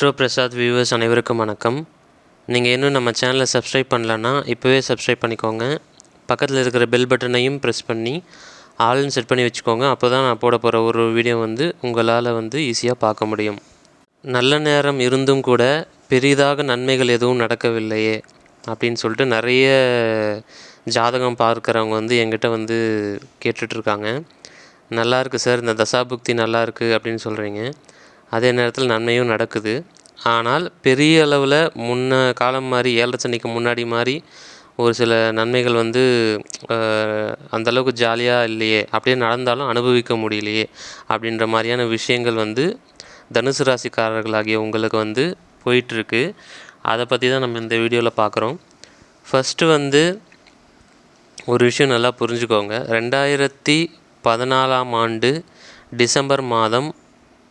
Astro Prasad viewers அனைவருக்கும் வணக்கம். நீங்கள் இன்னும் நம்ம சேனலை சப்ஸ்கிரைப் பண்ணலன்னா இப்போவே சப்ஸ்கிரைப் பண்ணிக்கோங்க. பக்கத்தில் இருக்கிற பெல் பட்டனையும் ப்ரெஸ் பண்ணி ஆல்னு செட் பண்ணி வச்சுக்கோங்க. அப்போ தான் நான் போட போகிற ஒரு வீடியோ வந்து உங்களால் வந்து ஈஸியாக பார்க்க முடியும். நல்ல நேரம் இருந்தும் கூட பெரிதாக நன்மைகள் எதுவும் நடக்கவில்லையே அப்படின்னு சொல்லிட்டு நிறைய ஜாதகம் பார்க்குறவங்க வந்து என்கிட்ட வந்து கேட்டுட்ருக்காங்க நல்லா இருக்குது சார் இந்த தசாபுக்தி நல்லா இருக்குது அப்படின்னு சொல்கிறீங்க அதே நேரத்தில் நன்மையும் நடக்குது. ஆனால் பெரிய அளவில் முன்ன காலம் மாதிரி ஏழரை சனிக்கு முன்னாடி மாதிரி ஒரு சில நன்மைகள் வந்து அந்தளவுக்கு ஜாலியாக இல்லையே அப்படியே நடந்தாலும் அனுபவிக்க முடியலையே அப்படின்ற மாதிரியான விஷயங்கள் வந்து தனுசு ராசிக்காரர்களாகிய உங்களுக்கு வந்து போயிட்டுருக்கு. அதை பற்றி தான் நம்ம இந்த வீடியோவில் பார்க்குறோம் ஃபஸ்ட்டு வந்து ஒரு விஷயம் நல்லா புரிஞ்சுக்கோங்க. ரெண்டாயிரத்தி பதினாலாம் ஆண்டு டிசம்பர் மாதம்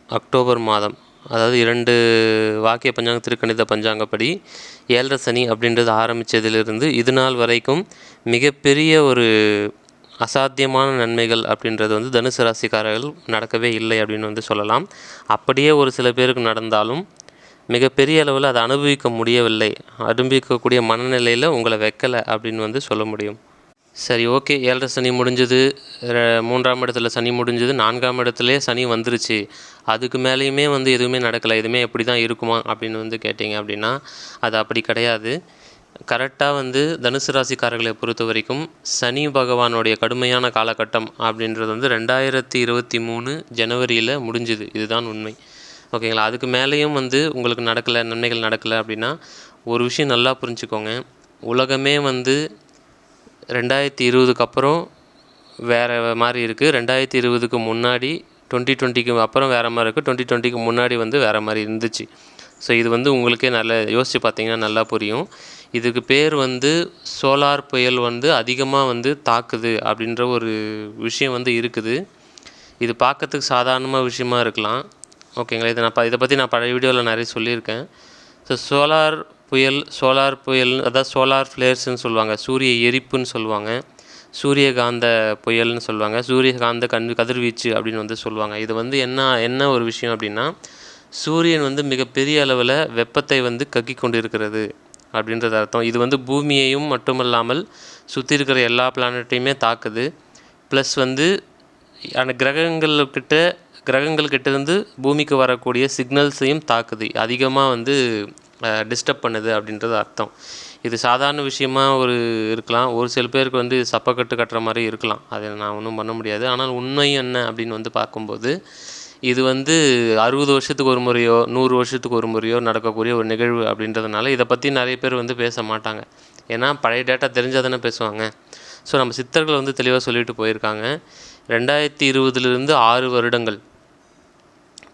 அக்டோபர் மாதம். அதாவது இரண்டு வாக்கிய பஞ்சாங்க திருக்கணித பஞ்சாங்கப்படி ஏழரை சனி அப்படின்றது ஆரம்பித்ததிலிருந்து இது நாள் வரைக்கும் மிகப்பெரிய ஒரு அசாத்தியமான நன்மைகள் அப்படின்றது வந்து தனுசு ராசிக்காரர்கள் நடக்கவே இல்லை அப்படின்னு வந்து சொல்லலாம். அப்படியே ஒரு சில பேருக்கு நடந்தாலும் மிகப்பெரிய அளவில் அதை அனுபவிக்க முடியவில்லை. அனுபவிக்கக்கூடிய மனநிலையில் உங்களை வைக்கலை அப்படின்னு வந்து சொல்ல முடியும். சரி ஓகே. ஏழரை சனி முடிஞ்சது. மூன்றாம் இடத்துல சனி முடிஞ்சது. நான்காம் இடத்துலயே சனி வந்துருச்சு. அதுக்கு மேலேயுமே வந்து எதுவுமே நடக்கலை. எதுவுமே எப்படி தான் இருக்குமா அப்படின்னு வந்து கேட்டிங்க அப்படின்னா அது அப்படி கிடையாது. கரெக்டாக வந்து தனுசு ராசிக்காரர்களை பொறுத்த வரைக்கும் சனி பகவானுடைய கடுமையான காலகட்டம் அப்படின்றது வந்து ரெண்டாயிரத்தி இருபத்தி மூணு ஜனவரியில் முடிஞ்சுது. இதுதான் உண்மை. ஓகேங்களா? அதுக்கு மேலேயும் வந்து உங்களுக்கு நடக்கலை நன்மைகள் நடக்கலை அப்படின்னா ஒரு விஷயம் நல்லா புரிஞ்சுக்கோங்க. உலகமே வந்து ரெண்டாயிரத்தி இருபதுக்கு அப்புறம் வேறு மாதிரி இருக்குது ரெண்டாயிரத்தி இருபதுக்கு முன்னாடி டுவெண்ட்டி டுவெண்ட்டிக்கு அப்புறம் வேறு மாதிரி இருக்குது டுவெண்ட்டி டுவெண்ட்டிக்கு முன்னாடி வந்து வேறு மாதிரி இருந்துச்சு. ஸோ இது வந்து உங்களுக்கே நல்ல யோசித்து பார்த்தீங்கன்னா நல்லா புரியும். இதுக்கு பேர் வந்து சோலார் புயல் வந்து அதிகமாக வந்து தாக்குது அப்படின்ற ஒரு விஷயம் வந்து இருக்குது. இது பார்க்கறதுக்கு சாதாரணமாக விஷயமா இருக்கலாம். ஓகேங்களா? இதை நான் ப- இதை பற்றி நான் பழைய வீடியோவில் நிறைய சொல்லியிருக்கேன். ஸோ சோலார் புயல் சோலார் புயல் அதாவது சோலார் ஃப்ளேர்ஸ்ன்னு சொல்லுவாங்க. சூரிய எரிப்புன்னு சொல்லுவாங்க. சூரியகாந்த புயல்னு சொல்லுவாங்க. சூரியகாந்த கண் கதிர்வீச்சு அப்படின்னு வந்து சொல்லுவாங்க. இது வந்து என்ன என்ன ஒரு விஷயம் அப்படின்னா சூரியன் வந்து மிகப்பெரிய அளவில் வெப்பத்தை வந்து கக்கி கொண்டு இருக்கிறது அப்படின்றது அர்த்தம். இது வந்து பூமியையும் மட்டுமல்லாமல் சுற்றி இருக்கிற எல்லா பிளானட்டையுமே தாக்குது. ப்ளஸ் வந்து அந்த கிரகங்கள்கிட்ட கிரகங்கள்கிட்ட இருந்து பூமிக்கு வரக்கூடிய சிக்னல்ஸையும் தாக்குது. அதிகமாக வந்து டிஸ்டர்ப் பண்ணுது அப்படின்றது அர்த்தம். இது சாதாரண விஷயமாக ஒரு இருக்கலாம். ஒரு சில பேருக்கு வந்து சப்பக்கட்டு கட்டுற மாதிரி இருக்கலாம். அதை நான் ஒன்றும் பண்ண முடியாது. ஆனால் உண்மை என்ன அப்படின்னு வந்து பார்க்கும்போது இது வந்து அறுபது வருஷத்துக்கு ஒரு முறையோ நூறு வருஷத்துக்கு ஒரு முறையோ நடக்கக்கூடிய ஒரு நிகழ்வு அப்படின்றதுனால இதை பற்றி நிறைய பேர் வந்து பேச மாட்டாங்க. ஏன்னா பழைய டேட்டா தெரிஞ்சால் தானே பேசுவாங்க. ஸோ நம்ம சித்தர்கள் வந்து தெளிவாக சொல்லிட்டு போயிருக்காங்க. ரெண்டாயிரத்தி இருபதுலேருந்து ஆறு வருடங்கள்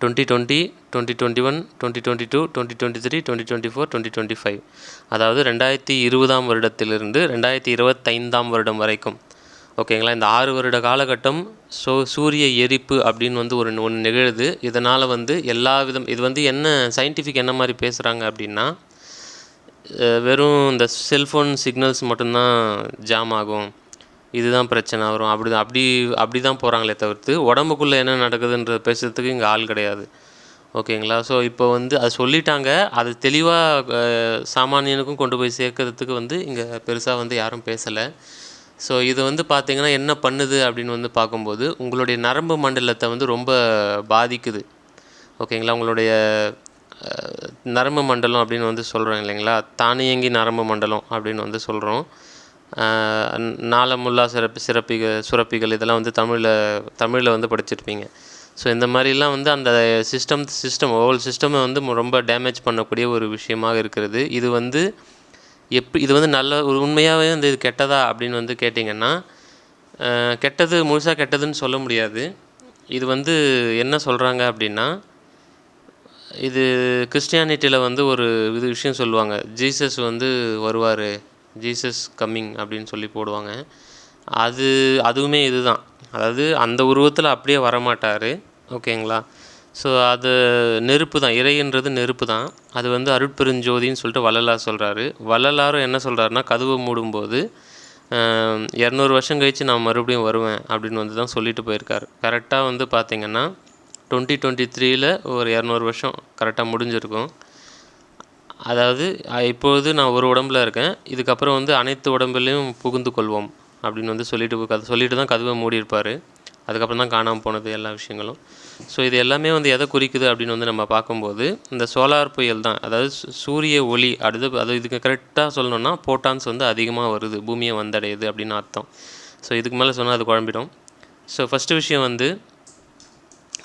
twenty twenty twenty twenty one twenty twenty two twenty twenty three twenty twenty four twenty twenty five அதாவது ரெண்டாயிரத்தி இருபதாம் வருடத்திலிருந்து ரெண்டாயிரத்தி இருபத்தைந்தாம் வருடம் வரைக்கும். ஓகேங்களா? இந்த ஆறு வருட காலகட்டம் சோ சூரிய எரிப்பு அப்படின்னு வந்து ஒரு ஒன்று நிகழுது. இதனால் வந்து எல்லா விதம் இது வந்து என்ன சயின்டிஃபிக் என்ன மாதிரி பேசுகிறாங்க அப்படின்னா வெறும் இந்த செல்ஃபோன் சிக்னல்ஸ் மட்டும்தான் ஜாம் ஆகும். இதுதான் பிரச்சனை. வரும் அப்படி அப்படி அப்படி தான் போகிறாங்களே தவிர்த்து உடம்புக்குள்ளே என்ன நடக்குதுன்ற பேசுகிறதுக்கு இங்கே ஆள் கிடையாது. ஓகேங்களா? ஸோ இப்போ வந்து அது சொல்லிட்டாங்க. அது தெளிவாக சாமானியனுக்கும் கொண்டு போய் சேர்க்கறதுக்கு வந்து இங்கே பெருசாக வந்து யாரும் பேசலை. ஸோ இது வந்து பார்த்தீங்கன்னா என்ன பண்ணுது அப்படின்னு வந்து பார்க்கும்போது உங்களுடைய நரம்பு மண்டலத்தை வந்து ரொம்ப பாதிக்குது. ஓகேங்களா? உங்களுடைய நரம்பு மண்டலம் அப்படின்னு வந்து சொல்கிறோம் இல்லைங்களா? தானியங்கி நரம்பு மண்டலம் அப்படின்னு வந்து சொல்கிறோம் நாளமுல்லா சிறப்பு சிறப்பிகள் சுரப்பிகள் இதெல்லாம் வந்து தமிழில் தமிழில் வந்து படிச்சிருப்பீங்க. ஸோ இந்த மாதிரிலாம் வந்து அந்த சிஸ்டம் சிஸ்டம் ஓவல் சிஸ்டமை வந்து ரொம்ப டேமேஜ் பண்ணக்கூடிய ஒரு விஷயமாக இருக்கிறது. இது வந்து எப்படி இது வந்து நல்ல ஒரு உண்மையாகவே வந்து இது கெட்டதா அப்படின்னு வந்து கேட்டிங்கன்னா கெட்டது முழுசாக கெட்டதுன்னு சொல்ல முடியாது. இது வந்து என்ன சொல்கிறாங்க அப்படின்னா இது கிறிஸ்டியானிட்டியில் வந்து ஒரு இது விஷயம் சொல்லுவாங்க. ஜீசஸ் வந்து வருவார். ஜீசஸ் கம்மிங் அப்படின்னு சொல்லி போடுவாங்க. அது அதுவுமே இதுதான். அதாவது அந்த உருவத்தில் அப்படியே வரமாட்டார். ஓகேங்களா? ஸோ அது நெருப்பு தான் இறைன்றது நெருப்பு தான் அது வந்து அருட்பெருஞ்சோதின்னு சொல்லிட்டு வள்ளலார் சொல்கிறாரு வள்ளலாரும் என்ன சொல்கிறாருன்னா கதவு மூடும்போது இரநூறு வருஷம் கழித்து நான் மறுபடியும் வருவேன் அப்படின்னு வந்து தான் சொல்லிட்டு போயிருக்காரு. கரெக்டாக வந்து பார்த்திங்கன்னா டுவெண்ட்டி டுவெண்ட்டி த்ரீயில் ஒரு இரநூறு வருஷம் கரெக்டாக முடிஞ்சிருக்கும். அதாவது இப்பொழுது நான் ஒரு உடம்புல இருக்கேன். இதுக்கப்புறம் வந்து அனைத்து உடம்புலையும் புகுந்து கொள்வோம் அப்படின்னு வந்து சொல்லிட்டு கதை சொல்லிட்டு தான் கதவை மூடியிருப்பார். அதுக்கப்புறம் தான் காணாமல் போனது எல்லா விஷயங்களும். ஸோ இது எல்லாமே வந்து எதை குறிக்குது அப்படின்னு வந்து நம்ம பார்க்கும்போது இந்த சோலார் புயல் தான். அதாவது சூரிய ஒளி அடுத்து அது இதுக்கு கரெக்டாக சொல்லணும்னா போட்டான்ஸ் வந்து அதிகமாக வருது பூமியை வந்தடையுது அப்படின்னு அர்த்தம். ஸோ இதுக்கு மேலே சொன்னால் அது குழம்பிடும். ஸோ ஃபஸ்ட்டு விஷயம் வந்து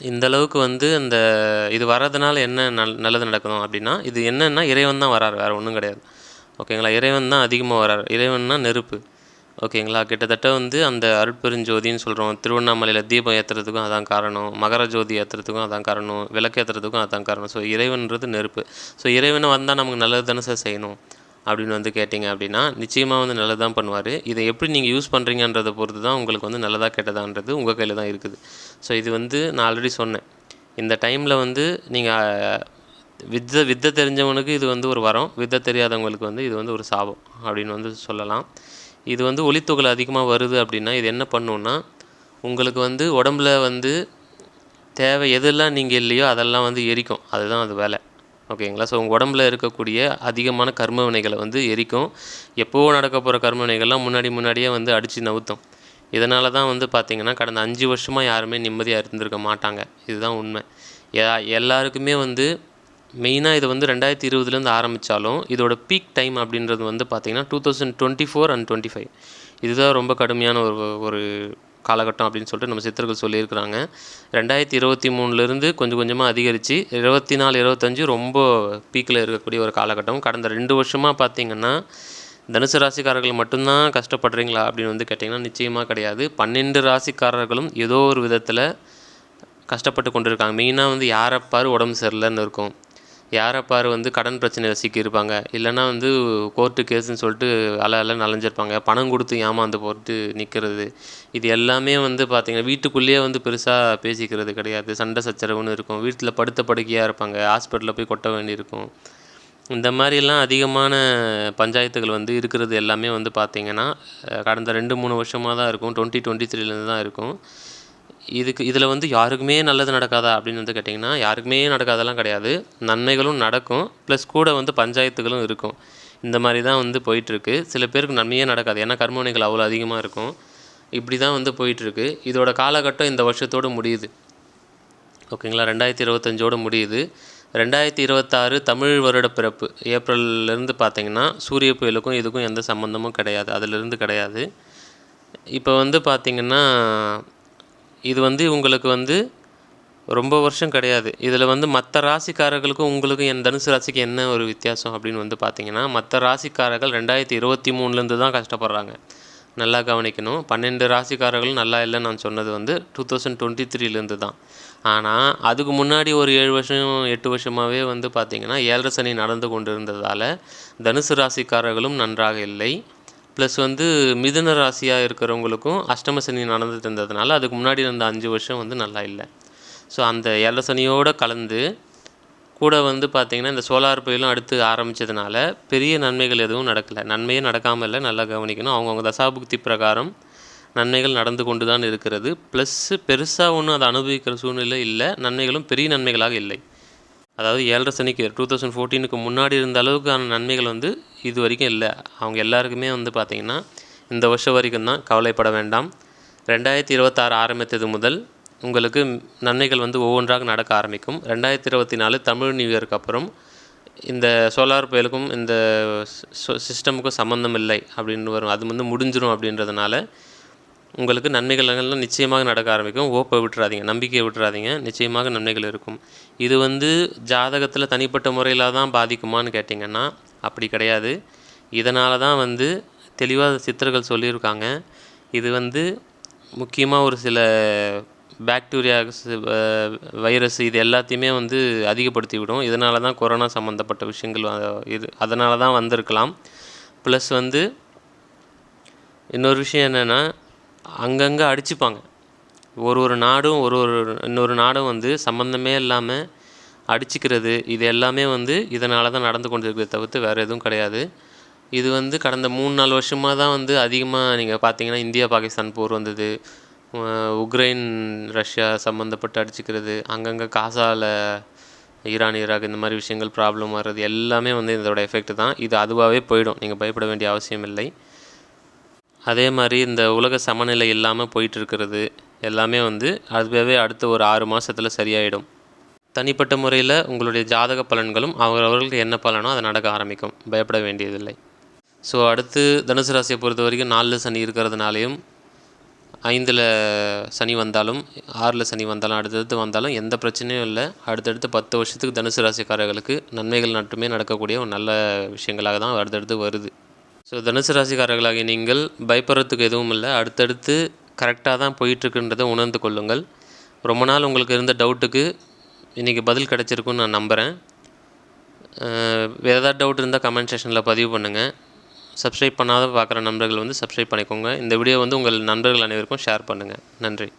இந்த அளவுக்கு வந்து அந்த இது வர்றதுனால என்ன நல் நல்லது நடக்கணும் அப்படின்னா இது என்னென்னா இறைவன் தான் வராரு வேறு ஒன்றும் கிடையாது. ஓகேங்களா? இறைவன் தான் அதிகமாக வராரு. இறைவன்னா நெருப்பு. ஓகேங்களா? கிட்டத்தட்ட வந்து அந்த அருட்பெருஞ்சோதின்னு சொல்கிறோம் திருவண்ணாமலையில் தீபம் ஏற்றுறதுக்கும் அதான் காரணம் மகர ஜோதி ஏற்றுறதுக்கும் அதான் காரணம் விளக்கு ஏற்றுறதுக்கும் அதான் காரணம். ஸோ இறைவன்றது நெருப்பு. ஸோ இறைவனை வந்தால் நமக்கு நல்லது தானே சார் செய்யணும்? அப்படின்னு வந்து கேட்டிங்க அப்படின்னா நிச்சயமாக வந்து நல்லதான் பண்ணுவார். இதை எப்படி நீங்கள் யூஸ் பண்ணுறீங்கன்றதை பொறுத்து தான் உங்களுக்கு வந்து நல்லதாக கெட்டதான்றது உங்கள் கையில் தான் இருக்குது. ஸோ இது வந்து நான் ஆல்ரெடி சொன்னேன். இந்த டைமில் வந்து நீங்கள் வித்தை வித்தை தெரிஞ்சவனுக்கு இது வந்து ஒரு வரம் வித்தை தெரியாதவங்களுக்கு வந்து இது வந்து ஒரு சாபம் அப்படின்னு வந்து சொல்லலாம். இது வந்து ஒளித்துகள் அதிகமாக வருது அப்படின்னா இது என்ன பண்ணுன்னா உங்களுக்கு வந்து உடம்புல வந்து தேவை எதெல்லாம் நீங்கள் இல்லையோ அதெல்லாம் வந்து எரிக்கும். அதுதான் அது வேலை. ஓகேங்களா ஸோ உங்கள் உடம்புல இருக்கக்கூடிய அதிகமான கர்ம வினைகளை வந்து எரிக்கும். எப்போவோ நடக்க போகிற கர்ம வினைகள்லாம் முன்னாடி முன்னாடியே வந்து அடித்து நவுத்தும். இதனால தான் வந்து பார்த்திங்கன்னா கடந்த அஞ்சு வருஷமாக யாருமே நிம்மதியாக இருந்திருக்க மாட்டாங்க. இதுதான் உண்மை. எ- எல்லாருக்குமே வந்து மெயினாக இது வந்து ரெண்டாயிரத்தி இருபதுலேருந்து ஆரம்பித்தாலும் இதோட பீக் டைம் அப்படின்றது வந்து பார்த்திங்கன்னா two thousand twenty four and twenty five இதுதான் ரொம்ப கடுமையான ஒரு ஒரு காலகட்டம் அப்படின்னு சொல்லிட்டு நம்ம சித்தர்கள் சொல்லியிருக்கிறாங்க. ரெண்டாயிரத்தி இருபத்தி மூணுலேருந்து கொஞ்சம் கொஞ்சமாக அதிகரித்து இருபத்தி நாலு இருபத்தஞ்சு ரொம்ப பீக்கில் இருக்கக்கூடிய ஒரு காலகட்டம். கடந்த ரெண்டு வருஷமாக பார்த்திங்கன்னா தனுசு ராசிக்காரர்கள் மட்டும்தான் கஷ்டப்படுறீங்களா அப்படின்னு வந்து கேட்டிங்கன்னா நிச்சயமாக கிடையாது. பன்னெண்டு ராசிக்காரர்களும் ஏதோ ஒரு விதத்தில் கஷ்டப்பட்டு கொண்டிருக்காங்க. மெயினாக வந்து யாரை உடம்பு சரியில்லைன்னு இருக்கும். யாரப்பார் வந்து கடன் பிரச்சனையில் சிக்கியிருப்பாங்க. இல்லைன்னா வந்து கோர்ட்டு கேஸுன்னு சொல்லிட்டு அல அல நலைஞ்சிருப்பாங்க. பணம் கொடுத்து ஏமாந்து போட்டு நிற்கிறது இது எல்லாமே வந்து பார்த்திங்கன்னா வீட்டுக்குள்ளேயே வந்து பெருசாக பேசிக்கிறது கிடையாது. சண்டை சச்சரவுன்னு இருக்கும். வீட்டில் படுத்த படுக்கையாக இருப்பாங்க. ஹாஸ்பிட்டலில் போய் கொட்ட வேண்டியிருக்கும். இந்த மாதிரிலாம் அதிகமான பஞ்சாயத்துகள் வந்து இருக்கிறது எல்லாமே வந்து பார்த்திங்கன்னா கடந்த ரெண்டு மூணு வருஷமாக தான் இருக்கும். டுவெண்ட்டி டுவெண்ட்டி த்ரீலேருந்து தான் இருக்கும். இதுக்கு இதில் வந்து யாருக்குமே நல்லது நடக்காதா அப்படின்னு வந்து கேட்டிங்கன்னா யாருக்குமே நடக்காதெல்லாம் கிடையாது. நன்மைகளும் நடக்கும். ப்ளஸ் கூட வந்து பஞ்சாயத்துகளும் இருக்கும். இந்த மாதிரி தான் வந்து போயிட்டுருக்கு. சில பேருக்கு நன்மையே நடக்காது. ஏன்னா கர்மவினைகள் அவ்வளோ அதிகமாக இருக்கும். இப்படி தான் வந்து போயிட்டுருக்கு. இதோட காலகட்டம் இந்த வருஷத்தோடு முடியுது. ஓகேங்களா? ரெண்டாயிரத்தி இருபத்தஞ்சோடு முடியுது. ரெண்டாயிரத்தி இருபத்தாறு தமிழ் வருட பிறப்பு ஏப்ரல்லேருந்து பார்த்தீங்கன்னா சூரிய புயலுக்கும் இதுக்கும் எந்த சம்மந்தமும் கிடையாது அதிலிருந்து கிடையாது. இப்போ வந்து பார்த்திங்கன்னா இது வந்து உங்களுக்கு வந்து ரொம்ப வருஷம் கிடையாது. இதில் வந்து மற்ற ராசிக்காரர்களுக்கும் உங்களுக்கும் என் தனுசு ராசிக்கு என்ன ஒரு வித்தியாசம் அப்படின்னு வந்து பார்த்தீங்கன்னா மற்ற ராசிக்காரர்கள் ரெண்டாயிரத்தி இருபத்தி மூணுலேருந்து தான் கஷ்டப்படுறாங்க. நல்லா கவனிக்கணும். பன்னெண்டு ராசிக்காரர்களும் நல்லா இல்லைன்னு நான் சொன்னது வந்து டூ தௌசண்ட் டுவெண்ட்டி த்ரீலேருந்து தான் ஆனால் அதுக்கு முன்னாடி ஒரு ஏழு வருஷம் எட்டு வருஷமாகவே வந்து பார்த்திங்கன்னா ஏழரை சனி நடந்து கொண்டு இருந்ததால் தனுசு ராசிக்காரர்களும் நன்றாக இல்லை. ப்ளஸ் வந்து மிதுன ராசியாக இருக்கிறவங்களுக்கும் அஷ்டம சனி நடந்துட்டு இருந்ததுனால அதுக்கு முன்னாடி இருந்த அஞ்சு வருஷம் வந்து நல்லா இல்லை. ஸோ அந்த ஏழரை சனியோடு கலந்து கூட வந்து பார்த்திங்கன்னா இந்த சோலார் புயலும் அடுத்து ஆரம்பித்ததுனால பெரிய நன்மைகள் எதுவும் நடக்கலை. நன்மையே நடக்காமல் இல்லை நல்லா கவனிக்கணும். அவங்கவுங்க தசாபுக்தி பிரகாரம் நன்மைகள் நடந்து கொண்டு தான் இருக்கிறது. ப்ளஸ்ஸு பெருசாக ஒன்றும் அதை அனுபவிக்கிற சூழ்நிலை இல்லை. நன்மைகளும் பெரிய நன்மைகளாக இல்லை. அதாவது ஏழரை சனிக்கு டூ தௌசண்ட் ஃபோர்டீனுக்கு முன்னாடி இருந்த அளவுக்கான நன்மைகள் வந்து இது வரைக்கும் இல்லை. அவங்க எல்லாருக்குமே வந்து பார்த்திங்கன்னா இந்த வருஷம் வரைக்கும் தான் கவலைப்பட வேண்டாம். ரெண்டாயிரத்தி இருபத்தாறு ஆரம்பித்தது முதல் உங்களுக்கு நன்மைகள் வந்து ஒவ்வொன்றாக நடக்க ஆரம்பிக்கும். ரெண்டாயிரத்தி இருபத்தி நாலு தமிழ் நியூ இயருக்கு அப்புறம் இந்த சோலார் புயலுக்கும் இந்த சிஸ்டமுக்கும் சம்மந்தம் இல்லை அப்படின்னு வரும். அது வந்து முடிஞ்சிடும் அப்படின்றதுனால உங்களுக்கு நன்மைகள் எல்லாம் நிச்சயமாக நடக்க ஆரம்பிக்கும். ஓப்பை விட்டுறாதீங்க நம்பிக்கையை விட்டுறாதீங்க. நிச்சயமாக நன்மைகள் இருக்கும். இது வந்து ஜாதகத்தில் தனிப்பட்ட முறையில் தான் பாதிக்குமான்னு கேட்டிங்கன்னா அப்படி கிடையாது. இதனால தான் வந்து தெளிவாக சித்தர்கள் சொல்லியிருக்காங்க. இது வந்து முக்கியமாக ஒரு சில பாக்டீரியாஸ் வைரஸ் uh, இது எல்லாத்தையுமே வந்து அதிகப்படுத்தி விடும் இதனால தான் கொரோனா சம்மந்தப்பட்ட விஷயங்கள் இது அதனால தான் வந்திருக்கலாம். ப்ளஸ் வந்து இன்னொரு விஷயம் என்னென்னா அங்கங்கே அடிச்சுப்பாங்க. ஒரு ஒரு நாடும் ஒரு ஒரு இன்னொரு நாடும் வந்து சம்மந்தமே இல்லாமல் அடிச்சுக்கிறது இது எல்லாமே வந்து இதனால தான் நடந்து கொண்டிருக்கிறத தவிர்த்து வேறு எதுவும் கிடையாது. இது வந்து கடந்த மூணு நாலு வருஷமாக தான் வந்து அதிகமாக நீங்கள் பார்த்தீங்கன்னா இந்தியா பாகிஸ்தான் போர் வந்தது. உக்ரைன் ரஷ்யா சம்மந்தப்பட்டு அடிச்சுக்கிறது அங்கங்கே காசால ஈரான் ஈராக் இந்த மாதிரி விஷயங்கள் ப்ராப்ளம் வர்றது எல்லாமே வந்து இதோட எஃபெக்ட் தான். இது அதுவாகவே போயிடும். நீங்கள் பயப்பட வேண்டிய அவசியம் இல்லை. அதே மாதிரி இந்த உலக சமநிலை இல்லாமல் போயிட்டு இருக்கிறது எல்லாமே வந்து அதுவே அடுத்த ஒரு ஆறு மாதத்தில் சரியாயிடும். தனிப்பட்ட முறையில் உங்களுடைய ஜாதக பலன்களும் அவரவர்களுக்கு என்ன பலனோ அது நடக்க ஆரம்பிக்கும். பயப்பட வேண்டியதில்லை. ஸோ அடுத்து தனுசு ராசியை பொறுத்த வரைக்கும் நாலு சனி இருக்கிறதுனாலையும் ஐந்தில் சனி வந்தாலும் ஆறில் சனி வந்தாலும் அடுத்தடுத்து வந்தாலும் எந்த பிரச்சனையும் இல்லை. அடுத்தடுத்து பத்து வருஷத்துக்கு தனுசு ராசிக்காரர்களுக்கு நன்மைகள் மட்டுமே நடக்கக்கூடிய ஒரு நல்ல விஷயங்களாக தான் அடுத்தடுத்து வருது. ஸோ தனுசு ராசிக்காரர்களாகிய நீங்கள் பயப்படுறதுக்கு எதுவும் இல்லை. அடுத்தடுத்து கரெக்டாக தான் போயிட்டுருக்குன்றதை உணர்ந்து கொள்ளுங்கள். ரொம்ப நாள் உங்களுக்கு இருந்த டவுட்டுக்கு இன்றைக்கி பதில் கிடச்சிருக்குன்னு நான் நம்புகிறேன் வேறு ஏதாவது டவுட் இருந்தால் கமெண்ட் செஷனில் பதிவு பண்ணுங்கள் சப்ஸ்கிரைப் பண்ணாத பார்க்குற நண்பர்கள் வந்து சப்ஸ்கிரைப் பண்ணிக்கோங்க. இந்த வீடியோ வந்து உங்கள் நண்பர்கள் அனைவருக்கும் ஷேர் பண்ணுங்கள் நன்றி.